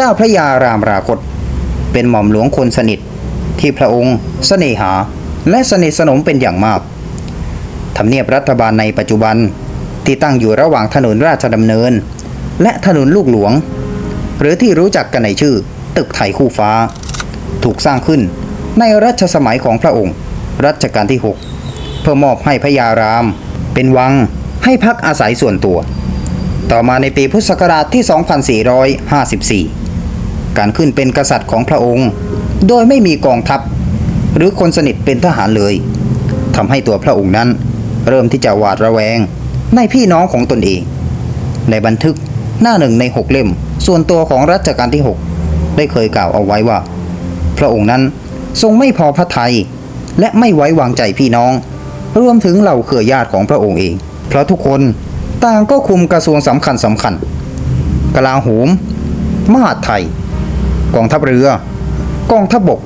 จ้าพระยารามราคต เป็นหม่อมหลวงคนสนิทที่พระองค์เสน่หาและสนิทสนมเป็นอย่างมากทำเนียบรัฐบาลในปัจจุบันที่ตั้งอยู่ระหว่างถนนราชดำเนิน และถนนลูกหลวง หรือที่รู้จักกันในชื่อ ตึกไทยคู่ฟ้า ถูกสร้างขึ้นในรัชสมัยของพระองค์ รัชกาลที่ 6 เพื่อมอบให้พระยาราม เป็นวังให้พักอาศัยส่วนตัว ต่อมาในปีพุทธศักราชที่ 2454 การขึ้นเป็นกษัตริย์ของพระองค์ โดยไม่มีกองทัพ หรือคนสนิทเป็นทหารเลยทำให้ตัวพระองค์นั้น เริ่มที่จะหวาดระแวงในพี่น้องของตนเอง ในบันทึกหน้าหนึ่งในหกเล่ม ส่วนตัวของรัชกาลที่ 6 ได้เคยกล่าวเอาไว้ว่า พระองค์นั้นทรงไม่พอพระทัยและไม่ไว้วางใจพี่น้อง รวมถึงเหล่าเครือญาติของพระองค์เอง เพราะทุกคนต่างก็คุมกระทรวงสำคัญสำคัญกลาโหม มหาดไทย กองทัพเรือ กองทัพบก